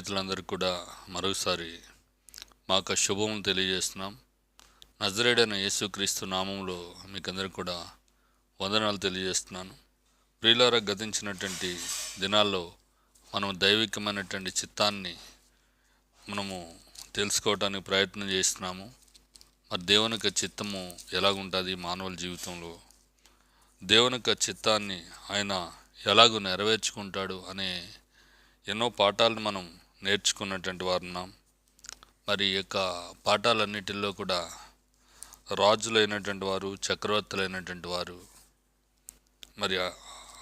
స్నేహితులందరికీ కూడా మరోసారి మాకు శుభములు తెలియజేస్తున్నాం. నజరేడైన యేసుక్రీస్తు నామంలో మీకందరికీ కూడా వందనాలు తెలియజేస్తున్నాను. ప్రియులార గతించినటువంటి దినాల్లో మనం దైవికమైనటువంటి చిత్తాన్ని మనము తెలుసుకోవటానికి ప్రయత్నం చేస్తున్నాము. మరి దేవుని యొక్క చిత్తము ఎలాగుంటుంది మానవుల జీవితంలో? దేవుని యొక్క చిత్తాన్ని ఆయన ఎలాగో నెరవేర్చుకుంటాడు అనే ఎన్నో పాఠాలను మనం నేర్చుకున్నటువంటి వారున్నాం మరి యొక్క పాఠాలన్నిటిలో కూడా రాజులైనటువంటి వారు చక్రవర్తులైనటువంటి వారు మరి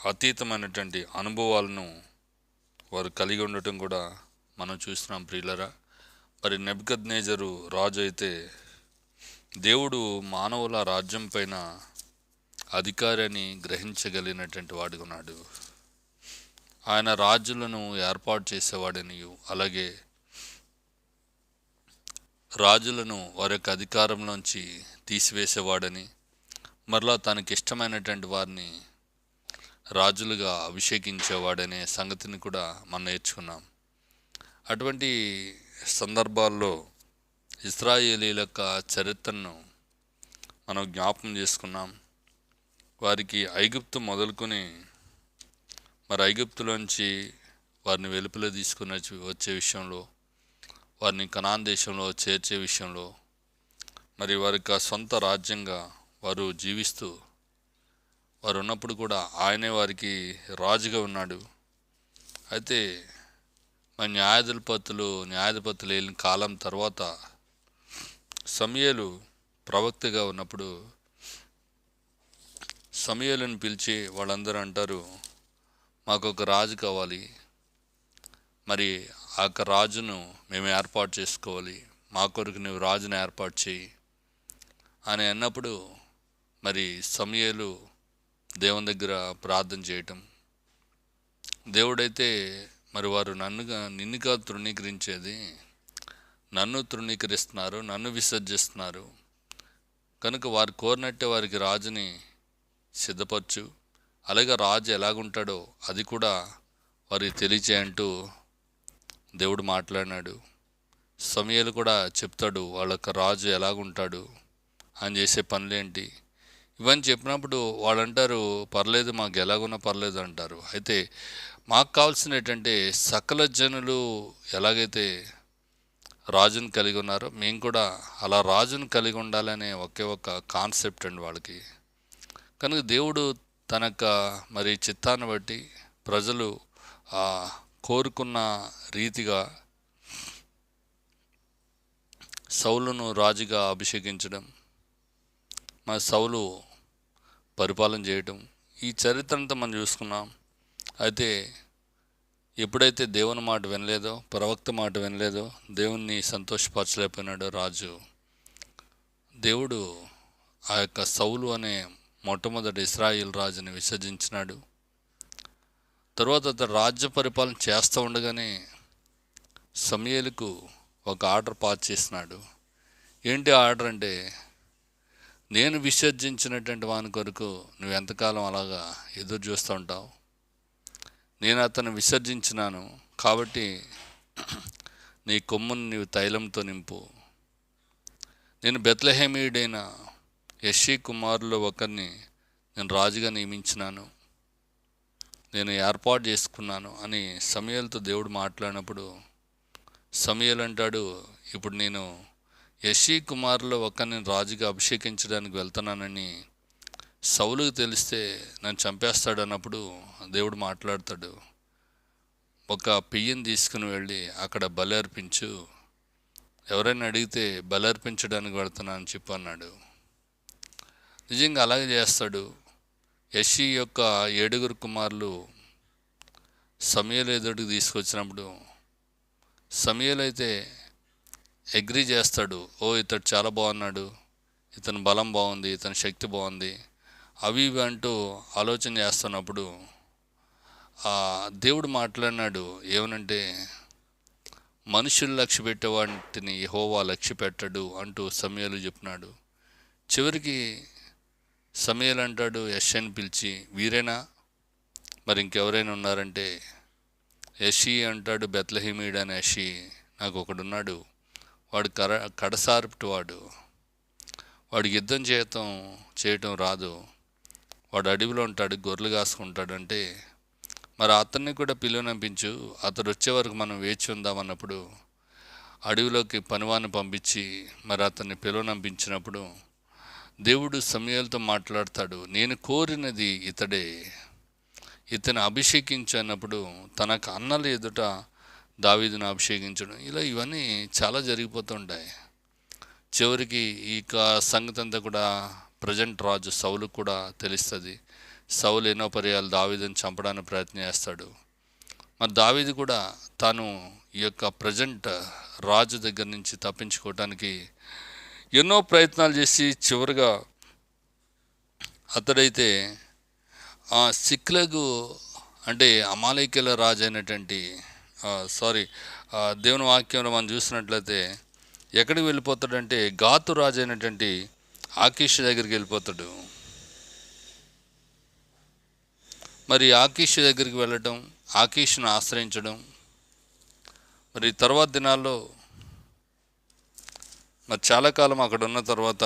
అతీతమైనటువంటి అనుభవాలను వారు కలిగి ఉండటం కూడా మనం చూస్తున్నాం ప్రియులరా. మరి నెబ్కద్నేజరు రాజు అయితే దేవుడు మానవుల రాజ్యం పైన అధికారాన్ని గ్రహించగలిగినటువంటి వాడుగా ఉన్నాడు. ఆయన రాజులను ఏర్పాటు చేసేవాడని అలాగే రాజులను వారి యొక్క అధికారంలోంచి తీసివేసేవాడని మరలా తనకి ఇష్టమైనటువంటి వారిని రాజులుగా అభిషేకించేవాడనే సంగతిని కూడా మనం నేర్చుకున్నాం. అటువంటి సందర్భాల్లో ఇస్రాయేలీల యొక్క చరిత్రను మనం జ్ఞాపకం చేసుకున్నాం. వారికి ఐగుప్తు మొదలుకొని మరి ఐగుప్తులోంచి వారిని వెలుపులో తీసుకుని వచ్చి- వచ్చే విషయంలో వారిని కనాన్ దేశంలో చేర్చే విషయంలో మరి వారి యొక్క సొంత రాజ్యంగా వారు జీవిస్తూ వారు ఉన్నప్పుడు కూడా ఆయనే వారికి రాజుగా ఉన్నాడు. అయితే మరి న్యాయాధిపతులు న్యాయాధిపతులు వెళ్ళిన కాలం తర్వాత సమయలు ప్రవక్తగా ఉన్నప్పుడు సమయలను పిలిచి వాళ్ళందరూ అంటారు మాకు ఒక రాజు కావాలి. మరి ఆ యొక్క రాజును మేము ఏర్పాటు చేసుకోవాలి. మా కొరకు నువ్వు రాజును ఏర్పాటు చేయి అని అన్నప్పుడు మరి సమయలు దేవుని దగ్గర ప్రార్థన చేయటం. దేవుడైతే మరి వారు నన్నుగా నిన్నుగా తృణీకరించేది. నన్ను తృణీకరిస్తున్నారు నన్ను విసర్జిస్తున్నారు. కనుక వారు కోరినట్టే వారికి రాజుని సిద్ధపరచు. అలాగే రాజు ఎలాగుంటాడో అది కూడా వారికి తెలియచేయంటూ దేవుడు మాట్లాడినాడు. సమయాలు కూడా చెప్తాడు వాళ్ళ యొక్క రాజు ఎలాగుంటాడు అని చేసే పనులేంటి? ఇవన్నీ చెప్పినప్పుడు వాళ్ళు అంటారు పర్లేదు మాకు ఎలాగున్నా పర్లేదు అంటారు. అయితే మాకు కావాల్సిన ఏంటంటే సకల జనులు ఎలాగైతే రాజును కలిగి ఉన్నారో మేము కూడా అలా రాజును కలిగి ఉండాలనే ఒకే ఒక కాన్సెప్ట్ అండి వాళ్ళకి. కనుక దేవుడు తనక మరి చిత్తాన్ని బట్టి ప్రజలు ఆ కోరుకున్న రీతిగా సౌలును రాజుగా అభిషేకించడం మరి సౌలు పరిపాలన చేయటం ఈ చరిత్ర అంతా మనం చూసుకున్నాం. అయితే ఎప్పుడైతే దేవుని మాట వినలేదో ప్రవక్త మాట వినలేదో దేవుణ్ణి సంతోషపరచలేకపోయినాడో రాజు దేవుడు ఆ యొక్క సౌలు అనే మొట్టమొదటి ఇస్రాయిల్ రాజుని విసర్జించినాడు. తర్వాత అతను రాజ్య పరిపాలన చేస్తూ ఉండగానే సమయలకు ఒక ఆర్డర్ పాస్ చేసినాడు. ఏంటి ఆర్డర్ అంటే నేను విసర్జించినటువంటి వాని కొరకు నువ్వు ఎంతకాలం అలాగా ఎదురు చూస్తూ ఉంటావు? నేను అతను విసర్జించినాను కాబట్టి నీ కొమ్మును నీవు తైలంతో నింపు. నేను బెత్లహేమీయుడైన యషి కుమారులో ఒకరిని నేను రాజుగా నియమించినాను. నేను ఏర్పాటు చేసుకున్నాను అని సమయాలతో దేవుడు మాట్లాడినప్పుడు సమయలు అంటాడు ఇప్పుడు నేను యషి కుమారులో ఒకరిని రాజుగా అభిషేకించడానికి వెళ్తున్నానని సౌలుకు తెలిస్తే నన్ను చంపేస్తాడు అన్నప్పుడు దేవుడు మాట్లాడతాడు. ఒక పెయ్యని తీసుకుని వెళ్ళి అక్కడ బలి అర్పించు. ఎవరైనా అడిగితే బలి అర్పించడానికి వెళ్తున్నా అని చెప్పి అన్నాడు. నిజంగా అలాగే చేస్తాడు. యషి యొక్క ఏడుగురు కుమారులు సమయలు ఎదుటికి తీసుకొచ్చినప్పుడు సమయలు అయితే అగ్రి చేస్తాడు. ఓ ఇతడు చాలా బాగున్నాడు. ఇతని బలం బాగుంది ఇతని శక్తి బాగుంది. అవి ఇవి అంటూ ఆలోచన చేస్తున్నప్పుడు ఆ దేవుడు మాట్లాడినాడు. ఏమనంటే మనుషులు లక్ష్య పెట్టే వాటిని హోవా లక్ష్య పెట్టడు అంటూ సమయాలు చెప్పినాడు. చివరికి సమయాలు అంటాడు యశ్ని పిలిచి వీరేనా? మరి ఇంకెవరైనా ఉన్నారంటే? యషి అంటాడు బెత్లహిమీడ్ అని యషి నాకు ఒకడున్నాడు వాడు కర కడసార్పుటి వాడు. వాడికి యుద్ధం చేయటం చేయటం రాదు. వాడు అడవిలో ఉంటాడు గొర్రెలు కాసుకుంటాడంటే మరి అతన్ని కూడా పిలువనంపించు అతడు వచ్చే వరకు మనం వేచి ఉందామన్నప్పుడు అడవిలోకి పనివాన్ని పంపించి మరి అతన్ని పిలువనంపించినప్పుడు దేవుడు సమయాలతో మాట్లాడతాడు. నేను కోరినది ఇతడే. ఇతను అభిషేకించినప్పుడు తనకు అన్నల ఎదుట దావీదును అభిషేకించడం. ఇలా ఇవన్నీ చాలా జరిగిపోతుంటాయి. చివరికి ఈ సంగతి అంతా కూడా ప్రజెంట్ రాజు సౌలు కూడా తెలుస్తుంది. సౌలు ఎన్నో పర్యాలు దావీదుని చంపడానికి ప్రయత్నం చేస్తాడు. మరి దావీది కూడా తాను ఈ యొక్క ప్రజెంట్ రాజు దగ్గర నుంచి తప్పించుకోవటానికి ఎన్నో ప్రయత్నాలు చేసి చివరిగా అతడైతే ఆ సిక్లగు అంటే అమాలయకుల రాజు అయినటువంటి సారీ దేవుని వాక్యంలో మనం చూసినట్లయితే ఎక్కడికి వెళ్ళిపోతాడంటే గాతు రాజు అయినటువంటి ఆకీష్ దగ్గరికి వెళ్ళిపోతాడు. మరి ఆకీష్ దగ్గరికి వెళ్ళటం ఆకీష్ను ఆశ్రయించడం మరి తర్వాత దినాల్లో మరి చాలా కాలం అక్కడ ఉన్న తర్వాత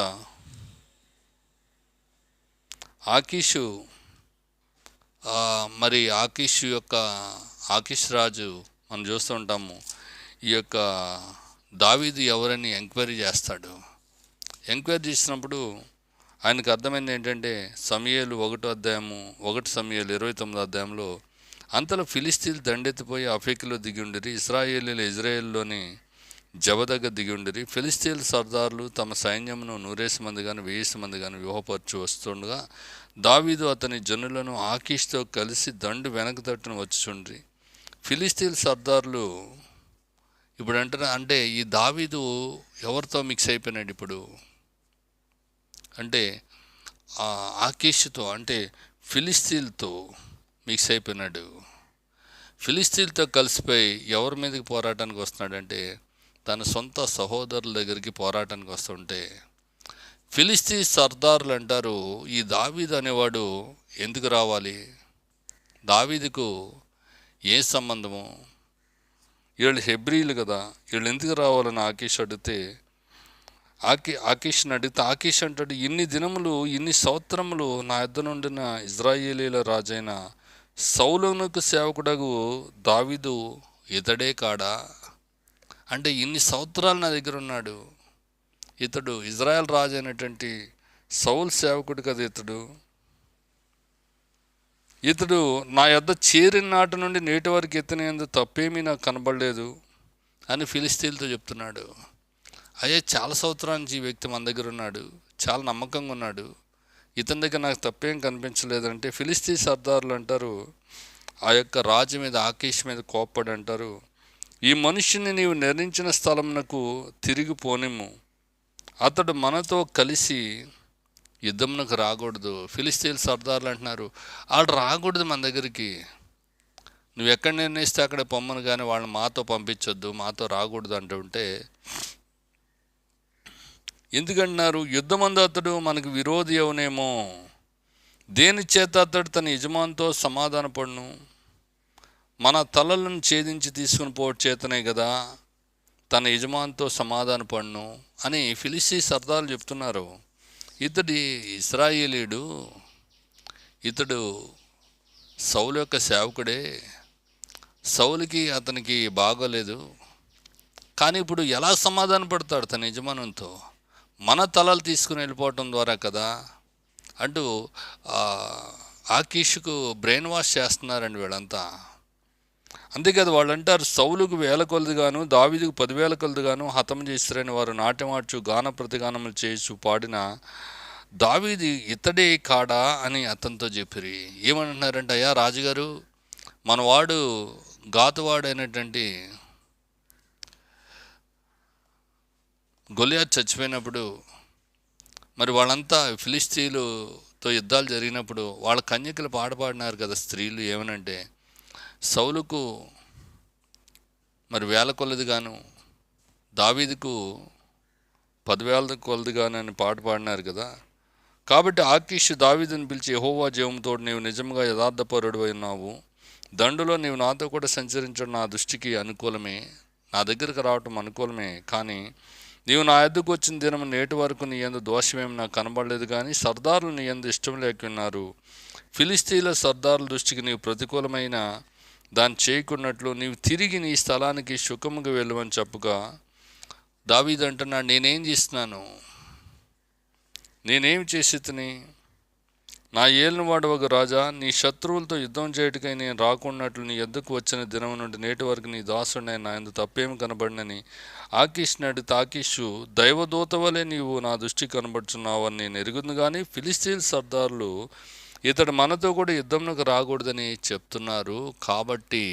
ఆకీషు మరి ఆకీష్ యొక్క ఆకీష్ రాజు మనం చూస్తూ ఉంటాము ఈ యొక్క దావీదు ఎవరని ఎంక్వైరీ చేస్తాడు. ఎంక్వైరీ చేసినప్పుడు ఆయనకు అర్థమైంది ఏంటంటే సమయాలు ఒకటో అధ్యాయము ఒకటి సమయాలు ఇరవై తొమ్మిది అధ్యాయంలో అంతలో ఫిలిస్తీన్లు దండెత్తిపోయి అఫేకులో దిగి ఉండిరి ఇస్రాయేలీలు ఇజ్రాయేల్లోని జబదగ దిగి ఫిలిస్తీన్ సర్దార్లు తమ సైన్యమును నూరేసి మంది కానీ వేసి మంది కానీ వ్యూహపరచు వస్తుండగా దావీదు అతని జనులను ఆకీష్తో కలిసి దండు వెనక తట్టును వచ్చుచుండ్రి. ఫిలిస్తీన్ సర్దార్లు ఇప్పుడు అంటారా అంటే ఈ దావీదు ఎవరితో మిక్స్ అయిపోయినాడు ఇప్పుడు? అంటే ఆకీష్తో అంటే ఫిలిస్తీన్తో మిక్స్ అయిపోయినాడు. ఫిలిస్తీన్తో కలిసిపోయి ఎవరి మీదకి పోరాటానికి వస్తున్నాడంటే తన సొంత సహోదరుల దగ్గరికి పోరాటానికి వస్తుంటే ఫిలిస్తీ సర్దారులు అంటారు ఈ దావీదు అనేవాడు ఎందుకు రావాలి? దావీదుకు ఏ సంబంధము? వీళ్ళు హెబ్రీలు కదా వీళ్ళు ఎందుకు రావాలని ఆకీష్ అడిగితే ఆకి ఆకీష్ని అడిగితే ఆకీష్ అంటాడు ఇన్ని దినములు ఇన్ని సంవత్సరములు నా ఇద్దరు నుండిన ఇజ్రాయేలీల రాజైన సౌలునకు సేవకుడగు దావీదు ఇతడే కాడా? అంటే ఇన్ని సంవత్సరాలు నా దగ్గర ఉన్నాడు. ఇతడు ఇజ్రాయెల్ రాజు అయినటువంటి సౌల్ సేవకుడు కదా ఇతడు. ఇతడు నా యొద్ద చేరిన నాటి నుండి నేటి వరకు ఎత్తనేందు తప్పేమీ నాకు కనబడలేదు అని ఫిలిస్తీన్తో చెప్తున్నాడు. అయ్యే చాలా సంవత్సరాల నుంచి ఈ వ్యక్తి మన దగ్గర ఉన్నాడు. చాలా నమ్మకంగా ఉన్నాడు. ఇతని దగ్గర నాకు తప్పేం కనిపించలేదంటే ఫిలిస్తీ సర్దారులు అంటారు ఆ యొక్క రాజు మీద ఆకేష్ మీద కోప్పడి అంటారు ఈ మనుష్యుని నీవు నిర్ణయించిన స్థలమునకు తిరిగి పోనిము అతడు మనతో కలిసి యుద్ధమునకు రాకూడదు. ఫిలిస్తీన్ సర్దార్లు అంటున్నారు ఆడు రాకూడదు మన దగ్గరికి. నువ్వు ఎక్కడ నిర్ణయిస్తే అక్కడ పొమ్మను కానీ వాళ్ళని మాతో పంపించొద్దు మాతో రాకూడదు అంటుంటే ఎందుకంటున్నారు? యుద్ధమందు అతడు మనకు విరోధి అవునేమో. దేని చేత అతడు తన యజమానితో సమాధానపడును? మన తలలను ఛేదించి తీసుకుని పోవడం చేతనే కదా తన యజమానితో సమాధానపడును అని ఫిలిస్తీ సర్దాలు చెప్తున్నారు. ఇతడి ఇస్రాయేలీడు ఇతడు సౌలు యొక్క సేవకుడే. సౌలుకి అతనికి బాగోలేదు. కానీ ఇప్పుడు ఎలా సమాధాన పడతాడు తన యజమానంతో మన తలలు తీసుకుని వెళ్ళిపోవటం ద్వారా కదా? అంటూ ఆకీష్కు బ్రెయిన్ వాష్ చేస్తున్నారండి వీళ్ళంతా. అంతేకాదు వాళ్ళు అంటారు సౌలుకు వేల కొలదిగాను దావీదుకు పదివేల కొలదిగాను హతం చేస్తారని వారు నాట్యమాడ్చు గాన ప్రతిగానములు చేసు పాడిన దావీది ఇతడే కాడా అని అతనితో చెప్పిరి. ఏమంటున్నారంటే అయ్యా రాజుగారు మనవాడు గాతువాడైనటువంటి గొలియా చచ్చిపోయినప్పుడు మరి వాళ్ళంతా ఫిలిస్తీన్లతో యుద్ధాలు జరిగినప్పుడు వాళ్ళ కన్యకలు పాట పాడినారు కదా స్త్రీలు ఏమనంటే సౌలుకు మరి వేల కొలదిగాను దావీదుకు పదివేల కొలదిగాను అని పాట పాడినారు కదా. కాబట్టి ఆకీష్ దావీదుని పిలిచి ఎహోవా జీవంతో నీవు నిజంగా యథార్థపరుడు ఉన్నావు. దండులో నీవు నాతో కూడా సంచరించడం నా దృష్టికి అనుకూలమే. నా దగ్గరకు రావటం అనుకూలమే. కానీ నీవు నా ఎద్దుకు వచ్చిన దినం నేటి వరకు నీ ఎందు దోషమేమి నాకు కనబడలేదు. కానీ సర్దారులు నీ ఎందు ఇష్టం లేకున్నారు ఫిలిస్తీన్ల సర్దారుల దృష్టికి నీవు ప్రతికూలమైన దాన్ని చేయకున్నట్లు నీవు తిరిగి నీ స్థలానికి సుఖముగా వెళ్ళమని చెప్పుగా దావీదంటున్నా నేనేం చేస్తున్నాను? నేనేం చేసి నా ఏలినవాడు ఒక రాజా నీ శత్రువులతో యుద్ధం చేయటకై నేను రాకున్నట్లు నీ ఎద్దుకు వచ్చిన దినం నుండి నేటి వరకు నీ దాసుడిని నా ఎందు తప్పేమి కనబడినని ఆకీష్ నాడు తాకీషు దైవదూత వలె నీవు నా దృష్టి కనబడుచున్నావని నేను ఎరుగుంది కానీ ఫిలిస్తీన్ సర్దార్లు ఇతడు మనతో కూడా యుద్ధంలోకి రాకూడదని చెప్తున్నారు. కాబట్టి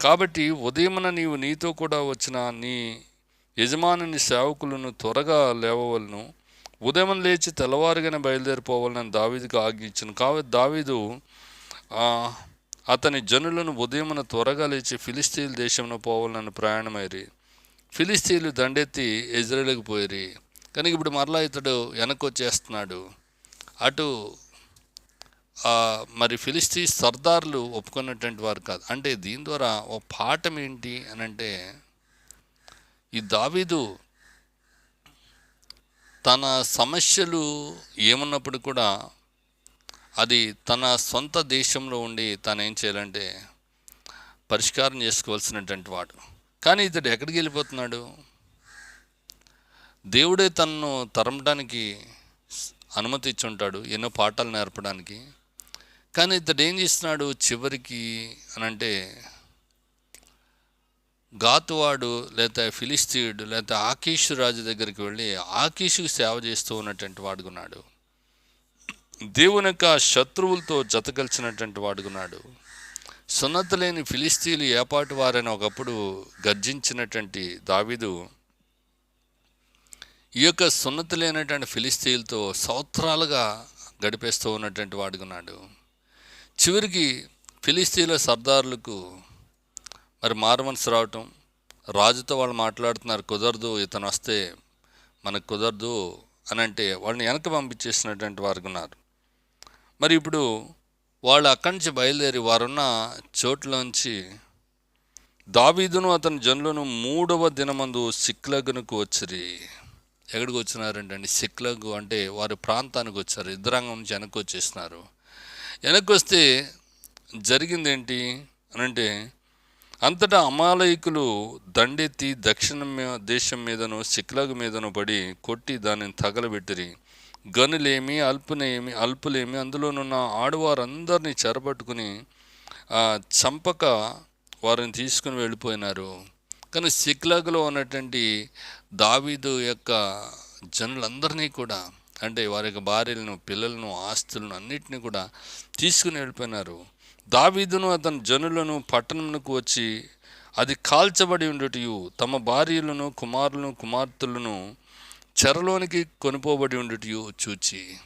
కాబట్టి ఉదయమున నీవు నీతో కూడా వచ్చిన నీ యజమానుని సేవకులను త్వరగా లేవవలను. ఉదయం లేచి తెల్లవారుగానే బయలుదేరిపోవాలని దావీదుకు ఆజ్ఞించను. కాబట్టి దావీదు అతని జనులను ఉదయమున త్వరగా లేచి ఫిలిస్తీన్ దేశంలో పోవాలని ప్రయాణమైరి. ఫిలిస్తీన్లు దండెత్తి ఇజ్రాయేల్కి పోయిరి. కానీ ఇప్పుడు మరలా ఇతడు వెనక్కి వచ్చేస్తున్నాడు. అటు మరి ఫిలిస్తీ సర్దార్లు ఒప్పుకున్నటువంటి వారు కాదు. అంటే దీని ద్వారా ఓ పాఠం ఏంటి అని అంటే ఈ దావీదు తన సమస్యలు ఏమున్నప్పుడు కూడా అది తన సొంత దేశంలో ఉండి తను ఏం చేయాలంటే పరిష్కారం చేసుకోవాల్సినటువంటి వాడు. కానీ ఇతడు ఎక్కడికి వెళ్ళిపోతున్నాడు? దేవుడే తనను తరమడానికి అనుమతి ఇచ్చి ఉంటాడు ఎన్నో పాఠాలు నేర్పడానికి. కానీ ఇతడు ఏం చేస్తున్నాడు చివరికి అని అంటే గాతువాడు లేక ఫిలిస్తీయుడు లేక ఆకీషు రాజు దగ్గరికి వెళ్ళి ఆకీషుకు సేవ చేస్తూ ఉన్నటువంటి వాడుకున్నాడు దేవుని యొక్క శత్రువులతో జతకలిచినటువంటి వాడుకున్నాడు సున్నత లేని ఫిలిస్తీన్లు ఏపాటి వారని ఒకప్పుడు గర్జించినటువంటి దావిదు ఈ యొక్క సున్నత లేనటువంటి ఫిలిస్తీన్లతో సంవత్సరాలుగా గడిపేస్తూ ఉన్నటువంటి వాడుకున్నాడు చివరికి ఫిలిస్తీన్ల సర్దారులకు మరి మారుమనసు రావటం రాజుతో వాళ్ళు మాట్లాడుతున్నారు కుదరదు ఇతను వస్తే మనకు కుదరదు అని అంటే వాళ్ళని వెనక పంపించేసినటువంటి వారు ఉన్నారు. మరి ఇప్పుడు వాళ్ళు అక్కడి నుంచి బయలుదేరి వారున్న చోట్లోంచి దావీదును అతని జనులను మూడవ దినమందు సిక్లగునకు వచ్చిరి ఎక్కడికి వచ్చినారంటే అండి సిక్లగు అంటే వారి ప్రాంతానికి వచ్చారు ఇద్దరంగం నుంచి వెనక్కి వచ్చేసినారు. వెనక్కి వస్తే జరిగింది ఏంటి అని అంటే అంతటా అమాలయకులు దండెత్తి దక్షిణ దేశం మీదను సిక్లగు మీదను పడి కొట్టి దానిని తగలబెట్టిరి. గనులేమి అల్పునేమి అల్పులేమి అందులోనున్న ఆడవారందరినీ చెరపట్టుకుని చంపక వారిని తీసుకుని వెళ్ళిపోయినారు. కానీ సిక్లగులో ఉన్నటువంటి దావీదు యొక్క జనులందరినీ కూడా అంటే వారి యొక్క భార్యలను పిల్లలను ఆస్తులను అన్నిటిని కూడా తీసుకుని వెళ్ళిపోయినారు. దావీదును అతని జనులను పట్టణంకు వచ్చి అది కాల్చబడి ఉండుటయు తమ భార్యలను కుమారులను కుమార్తెలను చెరలోనికి కొనుపోబడి ఉండుటయు చూచి.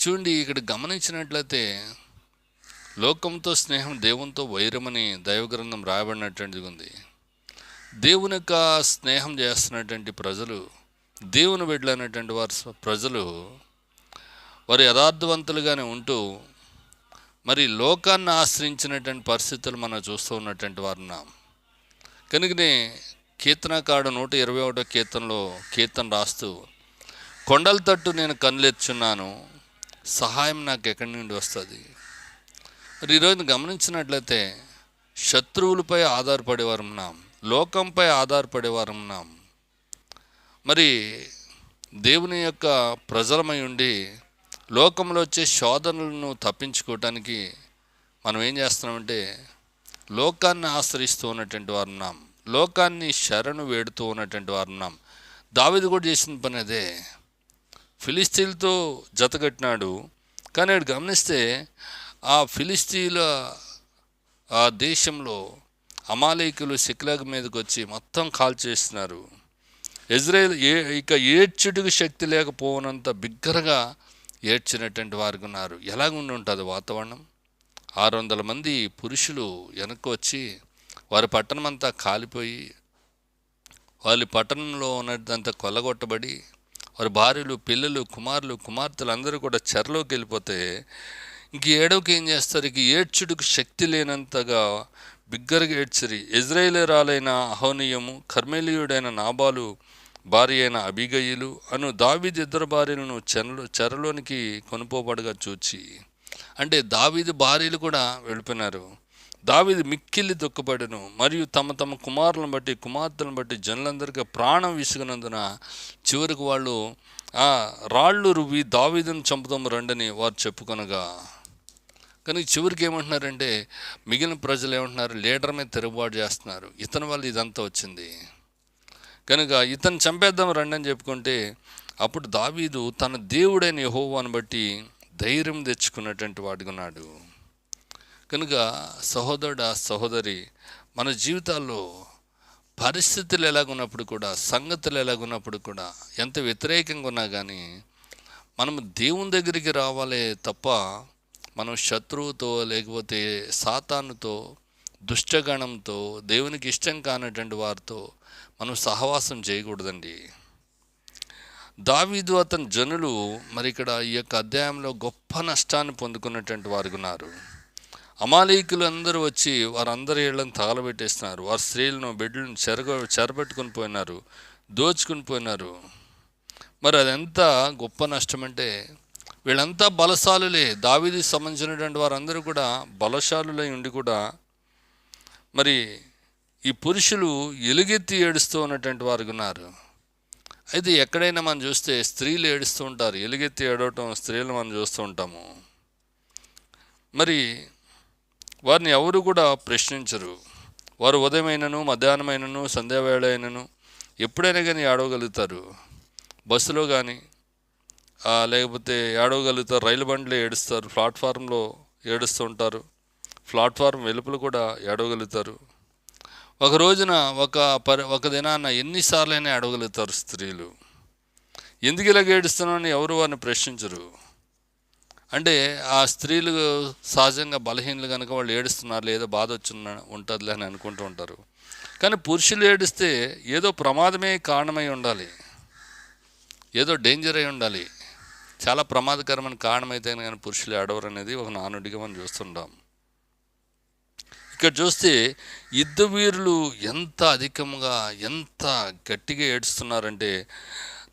చూడండి ఇక్కడ గమనించినట్లయితే లోకంతో స్నేహం దేవునితో వైరమని దైవగ్రంథం రాయబడినటువంటిది ఉంది. దేవుని యొక్క స్నేహం చేస్తున్నటువంటి ప్రజలు దేవుని బిడ్డలైనటువంటి వారు స- ప్రజలు వారు యథార్థవంతులుగానే ఉంటూ మరి లోకాన్ని ఆశ్రయించినటువంటి పరిస్థితులు మనం చూస్తూ ఉన్నటువంటి వారు ఉన్నాం. కనుకనే కీర్తనకాడు నూట ఇరవై ఒకటో కీర్తనలో కీర్తన రాస్తూ కొండల తట్టు నేను కనులెచ్చున్నాను సహాయం నాకు ఎక్కడి నుండి వస్తుంది? మరి ఈరోజు గమనించినట్లయితే శత్రువులపై ఆధారపడేవారు ఉన్నాం లోకంపై ఆధారపడేవారు ఉన్నాం. మరి దేవుని యొక్క ప్రజలమై ఉండి లోకంలో వచ్చే శోధనలను తప్పించుకోవటానికి మనం ఏం చేస్తున్నామంటే లోకాన్ని ఆశ్రయిస్తూ ఉన్నటువంటి వారు ఉన్నాం. లోకాన్ని శరణు వేడుతూ ఉన్నటువంటి వారు ఉన్నాం. దావిది కూడా చేసిన పని అదే. ఫిలిస్తీన్తో జతగట్టినాడు కానీ ఆడు గమనిస్తే ఆ ఫిలిస్తీన్ల ఆ దేశంలో అమాలయకులు సిక్లాగ్ మీదకి వచ్చి మొత్తం కాల్ చేస్తున్నారు ఇజ్రాయెల్ ఏ ఇక ఏడ్చుటకు శక్తి లేకపోవనంత బిగ్గరగా ఏడ్చినటువంటి వారికి ఉన్నారు. ఎలాగుండి ఉంటుంది వాతావరణం? ఆరు వందల మంది పురుషులు వెనక్కి వచ్చి వారి పట్టణం అంతా కాలిపోయి వాళ్ళ పట్టణంలో ఉన్నదంతా కొల్లగొట్టబడి వారి భార్యలు పిల్లలు కుమారులు కుమార్తెలు అందరూ కూడా చెరలోకి వెళ్ళిపోతే ఇంక ఏడవకి ఏం చేస్తారు? ఇక ఏడ్చుడుకు శక్తి లేనంతగా బిగ్గరగా ఏడ్చిరి. ఇజ్రాయేలరాలైన అహోనీయము కర్మేలీయుడైన నాబాలు భార్య అయిన అబిగయిలు అను దావీది ఇద్దరు భార్యలను చెరలో చెరలోనికి కొనుపోబడగా చూచి అంటే దావీది భార్యలు కూడా వెళ్ళిపోయినారు. దావీది మిక్కిలి దుఃఖపడను మరియు తమ తమ కుమారులను బట్టి కుమార్తెలను బట్టి జనులందరికీ ప్రాణం విసుగునందున చివరికి వాళ్ళు ఆ రాళ్ళు రువ్వి దావీదును చంపుదాము రండని వారు చెప్పుకొనగా కానీ చివరికి ఏమంటున్నారంటే మిగిలిన ప్రజలు ఏమంటున్నారు లీడర్ మీద తిరుగుబాటు చేస్తున్నారు. ఇతని వల్ల ఇదంతా వచ్చింది. కనుక ఇతను చంపేద్దాం రండి అని చెప్పుకుంటే అప్పుడు దావీదు తన దేవుడైన యహోవాను బట్టి ధైర్యం తెచ్చుకున్నటువంటి వాడుకున్నాడు కనుక సహోదరుడు సహోదరి మన జీవితాల్లో పరిస్థితులు ఎలాగున్నప్పుడు కూడా సంగతులు ఎలాగున్నప్పుడు కూడా ఎంత వ్యతిరేకంగా ఉన్నా కానీ మనం దేవుని దగ్గరికి రావాలే తప్ప మనం శత్రువుతో లేకపోతే సాతానుతో దుష్టగణంతో దేవునికి ఇష్టం కానటువంటి వారితో మనం సహవాసం చేయకూడదండి. దావీదు అతని జనులు మరి ఇక్కడ ఈ యొక్క అధ్యాయంలో గొప్ప నష్టాన్ని పొందుకున్నటువంటి వారు ఉన్నారు. అమాలీకులు అందరూ వచ్చి వారందరి ఇళ్ళను తగలబెట్టేస్తున్నారు. వారి స్త్రీలను బిడ్డలను చెరగ చెరబెట్టుకుని పోయినారు. దోచుకుని పోయినారు. మరి అదెంత గొప్ప నష్టం అంటే వీళ్ళంతా బలశాలులే. దావీదికి సంబంధించినటువంటి వారందరూ కూడా బలశాలులై ఉండి కూడా మరి ఈ పురుషులు ఎలుగెత్తి ఏడుస్తూ ఉన్నటువంటి వారు ఉన్నారు. అయితే ఎక్కడైనా మనం చూస్తే స్త్రీలు ఏడుస్తూ ఉంటారు. ఎలుగెత్తి ఏడవటం స్త్రీలు మనం చూస్తూ ఉంటాము. మరి వారిని ఎవరు కూడా ప్రశ్నించరు. వారు ఉదయమైనను మధ్యాహ్నమైనను సంధ్యావేళ అయినను ఎప్పుడైనా కానీ ఏడవగలుగుతారు. బస్సులో కానీ లేకపోతే ఏడవగలుగుతారు. రైలు బండ్లు ఏడుస్తారు. ప్లాట్ఫారంలో ఏడుస్తూ ఉంటారు. ప్లాట్ఫారం వెలుపల కూడా ఏడవగలుగుతారు. ఒక రోజున ఒక పరి ఒక దినాన ఎన్నిసార్లైనా అడగలుగుతారు స్త్రీలు? ఎందుకు ఇలాగ ఏడుస్తున్నామని ఎవరు వారిని ప్రశ్నించరు? అంటే ఆ స్త్రీలు సహజంగా బలహీనలు కనుక వాళ్ళు ఏడుస్తున్నారు లేదో బాధ వచ్చిన ఉంటుందిలే అని అనుకుంటూ ఉంటారు. కానీ పురుషులు ఏడిస్తే ఏదో ప్రమాదమే కారణమై ఉండాలి. ఏదో డేంజర్ అయి ఉండాలి. చాలా ప్రమాదకరమైన కారణమైతే కానీ పురుషులు ఏడవరు అనేది ఒక నానుడిగా మనం చూస్తుంటాం. ఇక్కడ చూస్తే యుద్ధ వీరులు ఎంత అధికంగా ఎంత గట్టిగా ఏడుస్తున్నారంటే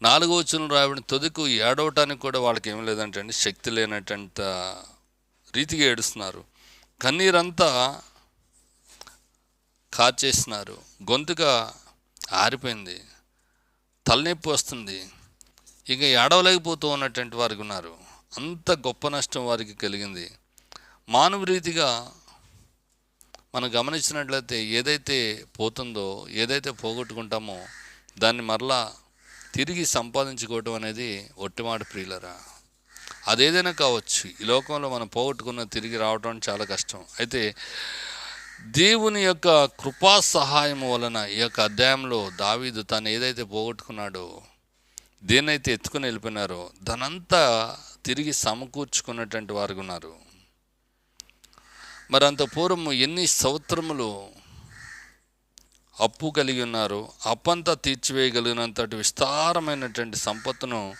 నాలుగో వచ్చిన రాబడిన తొదుకు ఏడవటానికి కూడా వాళ్ళకి ఏం లేదంటే అండి శక్తి లేనటంత రీతిగా ఏడుస్తున్నారు. కన్నీరంతా కార్చేస్తున్నారు. గొంతుగా ఆరిపోయింది. తలనొప్పి వస్తుంది. ఇక ఏడవలేకపోతూ ఉన్నటువంటి వారికి ఉన్నారు. అంత గొప్ప నష్టం వారికి కలిగింది. మానవ రీతిగా మనం గమనించినట్లయితే ఏదైతే పోతుందో ఏదైతే పోగొట్టుకుంటామో దాన్ని మరలా తిరిగి సంపాదించుకోవటం అనేది ఒట్టిమాట ప్రియులరా. అదేదైనా కావచ్చు ఈ లోకంలో మనం పోగొట్టుకున్న తిరిగి రావటం చాలా కష్టం. అయితే దేవుని యొక్క కృపా సహాయం వలన ఈ యొక్క అధ్యాయంలో దావీదు తను ఏదైతే పోగొట్టుకున్నాడో దేన్నైతే ఎత్తుకుని వెళ్ళిపోయినారో దానంతా తిరిగి సమకూర్చుకున్నటువంటి వారు ఉన్నారు. మరి అంత పూర్వం ఎన్ని సంవత్సరములు అప్పు కలిగి ఉన్నారు అప్పంతా తీర్చివేయగలిగినంతటి విస్తారమైనటువంటి సంపత్తును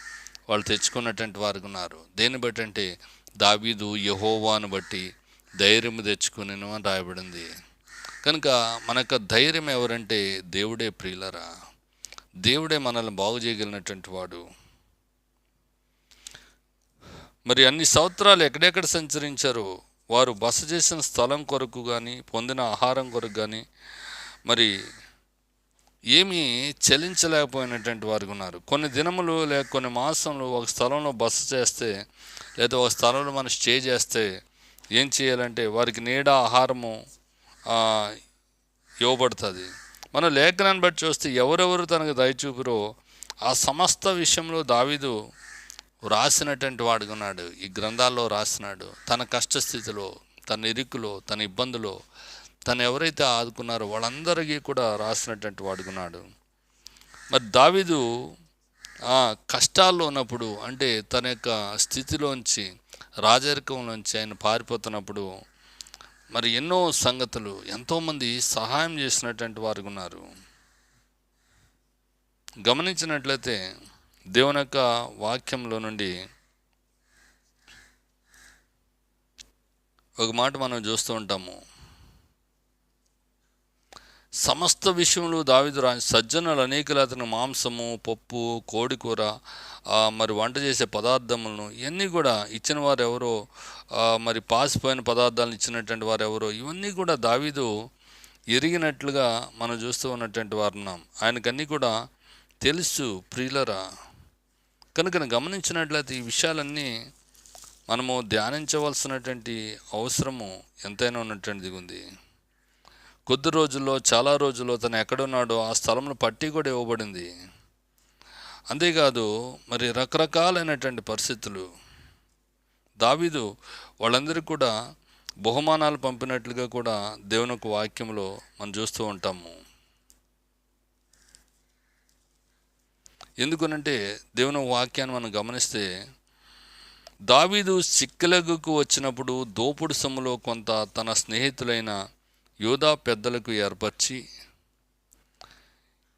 వాళ్ళు తెచ్చుకున్నటువంటి వారు ఉన్నారు. దేన్ని బట్టి అంటే దావీదు యహోవాను బట్టి ధైర్యం తెచ్చుకునేను అని రాయబడింది. కనుక మన యొక్క ధైర్యం ఎవరంటే దేవుడే ప్రియులరా. దేవుడే మనల్ని బాగు చేయగలిగినటువంటి వాడు. మరి అన్ని సంవత్సరాలు ఎక్కడెక్కడ సంచరించారో? వారు బస చేసిన స్థలం కొరకు కానీ పొందిన ఆహారం కొరకు కానీ మరి ఏమీ చెల్లించలేకపోయినటువంటి వారు ఉన్నారు. కొన్ని దినములు లేక కొన్ని మాసంలో ఒక స్థలంలో బస చేస్తే లేదా ఒక స్థలంలో మనం స్టే చేస్తే ఏం చేయాలంటే వారికి నీడ ఆహారము ఇవ్వబడుతుంది. మన లేఖనాన్ని బట్టి చూస్తే ఎవరెవరు తనకు దయచూపురో ఆ సమస్త విషయంలో దావీదు రాసినటువంటి వాడుగా ఉన్నాడు. ఈ గ్రంథాల్లో రాసినాడు. తన కష్టస్థితిలో తన ఇరుకులో తన ఇబ్బందులో తను ఎవరైతే ఆదుకున్నారో వాళ్ళందరికీ కూడా రాసినటువంటి వాడుకున్నాడు మరి దావీదు ఆ కష్టాల్లో ఉన్నప్పుడు అంటే తన యొక్క స్థితిలోంచి రాజరికంలోంచి ఆయన పారిపోతున్నప్పుడు మరి ఎన్నో సంగతులు ఎంతోమంది సహాయం చేసినటువంటి వారు ఉన్నారు. గమనించినట్లయితే దేవుని యొక్క వాక్యంలో నుండి ఒక మాట మనం చూస్తూ ఉంటాము. సమస్త విషయంలో దావిదు రా సజ్జనులు అనేకులు అతను మాంసము పప్పు కోడి కూర మరి వంట చేసే పదార్థములను ఇవన్నీ కూడా ఇచ్చిన వారు ఎవరో మరి పాసిపోయిన పదార్థాలను ఇచ్చినటువంటి వారు ఎవరో ఇవన్నీ కూడా దావీదు ఎరిగినట్లుగా మనం చూస్తూ ఉన్నటువంటి వారు ఉన్నాం. ఆయనకన్నీ కూడా తెలుసు ప్రియులరా. కనుక గమనించినట్లయితే ఈ విషయాలన్నీ మనము ధ్యానించవలసినటువంటి అవసరము ఎంతైనా ఉన్నటువంటిది ఉంది. కొద్ది రోజుల్లో చాలా రోజుల్లో తను ఎక్కడున్నాడో ఆ స్థలంలో పట్టి కూడా ఇవ్వబడింది. అంతేకాదు మరి రకరకాలైనటువంటి పరిస్థితులు. దావీదు వాళ్ళందరికీ కూడా బహుమానాలు పంపినట్లుగా కూడా దేవుని వాక్యంలో మనం చూస్తూ ఉంటాము. ఎందుకనంటే దేవుని వాక్యాన్ని మనం గమనిస్తే దావీదు సిక్కలగుకు వచ్చినప్పుడు దోపుడు సొమ్ములో కొంత తన స్నేహితులైన యోధా పెద్దలకు ఏర్పరిచి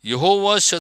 యహోవా